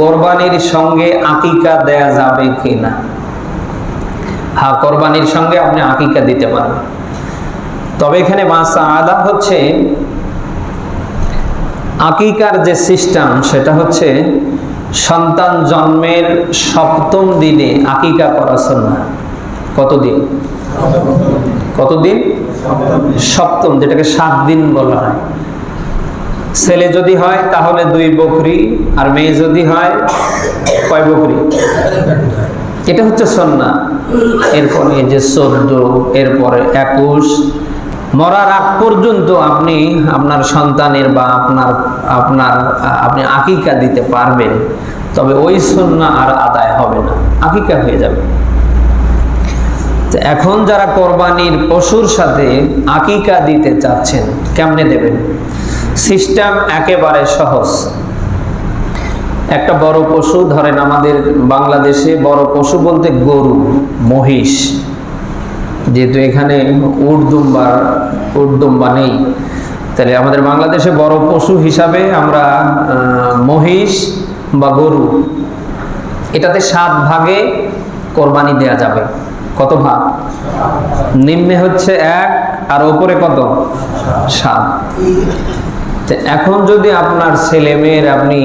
কোরবানির সঙ্গে আকিকা দেয়া যাবে কিনা? হ্যাঁ কোরবানির সঙ্গে আপনি আকিকা দিতে পারবেন। তবে এখানে মাসা আদা হচ্ছে আকিকার যে সিস্টেম সেটা হচ্ছে সন্তান জন্মের সপ্তম দিনে আকিকা করা না কতদিন? কতদিন? সপ্তম যেটাকে সাত দিন বলা হয়। ছেলে যদি হয়, তাহলে দুই বকরি, আর মেয়ে যদি হয়, কয় বকরি? এটা হচ্ছে সন্না। এরপরে যে চোদ্দ, এরপরে একুশ, মরার আগ পর্যন্ত আপনি আপনার সন্তানের বা আপনার আপনার, আপনি আকিকা দিতে পারবেন, তবে ওই সন্না আর আদায় হবে না, আকিকা হয়ে যাবে। এখন যারা কোরবানির পশুর সাথে আকিকা দিতে চাচ্ছেন, কেমনে দেবেন? সিস্টেম একেবারে সহজ। একটা বড় পশু, ধরেন আমাদের বাংলাদেশে বড় পশু বলতে গরু, মহিষ। যেহেতু এখানে উর্দুম্বার উর্দুম্বা নেই, তাহলে আমাদের বাংলাদেশে বড় পশু হিসাবে আমরা মহিষ বা গরু। এটাতে সাত ভাগে কোরবানি দেয়া যাবে। কত ভাগ? নিম্নে হচ্ছে এক, আর ওপরে কত? সাত। এখন যদি আপনার ছেলে মেয়ের আপনি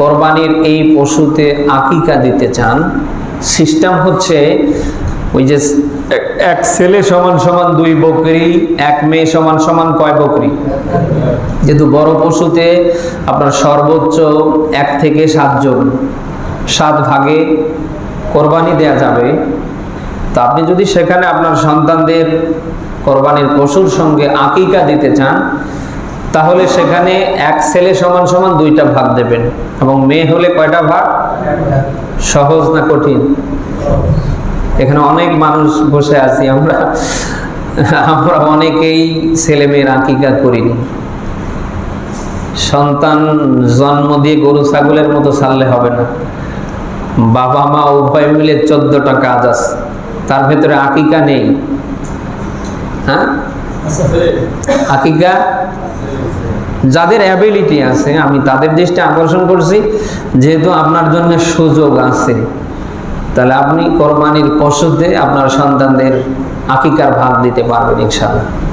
কোরবানির এই পশুতে আকিকা দিতে চান সিস্টেম হচ্ছে ওই যে এক ছেলে সমান সমান দুই বকরি, এক মেয়ে সমান সমান কয় বকরি? যেহেতু বড় পশুতে আপনার সর্বোচ্চ এক থেকে সাতজন, সাত ভাগে কোরবানি দেয়া যাবে, তা আপনি যদি সেখানে আপনার সন্তানদের কোরবানির পশুর সঙ্গে আকিকা দিতে চান, তাহলে সেখানে এক ছেলে সমান সমান দুইটা ভাগ দেবেন এবং মেয়ে হলে কয়টা ভাগ? সহজ না কঠিন? এখানে অনেক মানুষ বসে আছি, আমরা আমরা অনেকেই ছেলে মেয়ের আকিকা করিনি। সন্তান জন্ম দিয়ে গরু ছাগলের মতো ছাড়লে হবে না। বাবা মা উভয় মিলে চোদ্দটা কাজ আছে। তার ভেতরে আকিকা নেই। হ্যাঁ? আকিকা? যাদের অ্যাবিলিটি আছে, আমি তাদের দৃষ্টি আকর্ষণ করছি। যেহেতু আপনার জন্য সুযোগ আছে। তাহলে আপনি কোরবানির পশুতে আপনার সন্তানদের আকিকার ভাগ দিতে পারবেন ইনশাআল্লাহ।